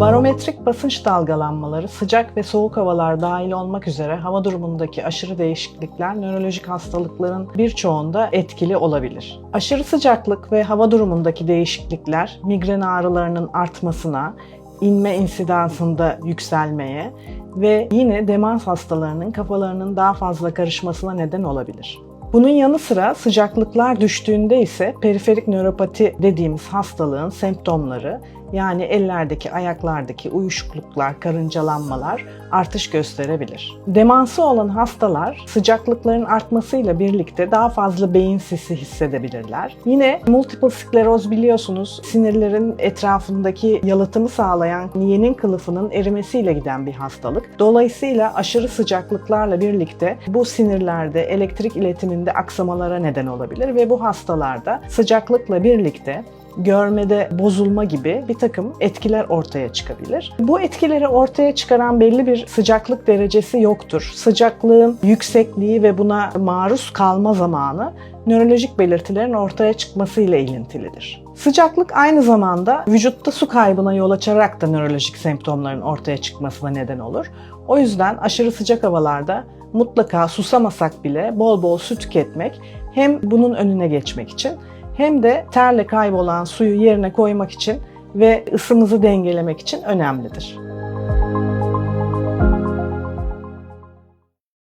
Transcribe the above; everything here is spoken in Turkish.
Barometrik basınç dalgalanmaları sıcak ve soğuk havalar dahil olmak üzere hava durumundaki aşırı değişiklikler nörolojik hastalıkların birçoğunda etkili olabilir. Aşırı sıcaklık ve hava durumundaki değişiklikler migren ağrılarının artmasına, inme insidansında yükselmeye ve yine demans hastalarının kafalarının daha fazla karışmasına neden olabilir. Bunun yanı sıra sıcaklıklar düştüğünde ise periferik nöropati dediğimiz hastalığın semptomları yani ellerdeki, ayaklardaki uyuşukluklar, karıncalanmalar artış gösterebilir. Demansı olan hastalar sıcaklıkların artmasıyla birlikte daha fazla beyin sisi hissedebilirler. Yine multiple skleroz biliyorsunuz sinirlerin etrafındaki yalıtımı sağlayan niyenin kılıfının erimesiyle giden bir hastalık. Dolayısıyla aşırı sıcaklıklarla birlikte bu sinirlerde elektrik iletiminde aksamalara neden olabilir ve bu hastalarda sıcaklıkla birlikte görmede bozulma gibi bir takım etkiler ortaya çıkabilir. Bu etkileri ortaya çıkaran belli bir sıcaklık derecesi yoktur. Sıcaklığın yüksekliği ve buna maruz kalma zamanı nörolojik belirtilerin ortaya çıkmasıyla ilintilidir. Sıcaklık aynı zamanda vücutta su kaybına yol açarak da nörolojik semptomların ortaya çıkmasına neden olur. O yüzden aşırı sıcak havalarda mutlaka susamasak bile bol bol su tüketmek hem bunun önüne geçmek için hem de terle kaybolan suyu yerine koymak için ve ısımızı dengelemek için önemlidir.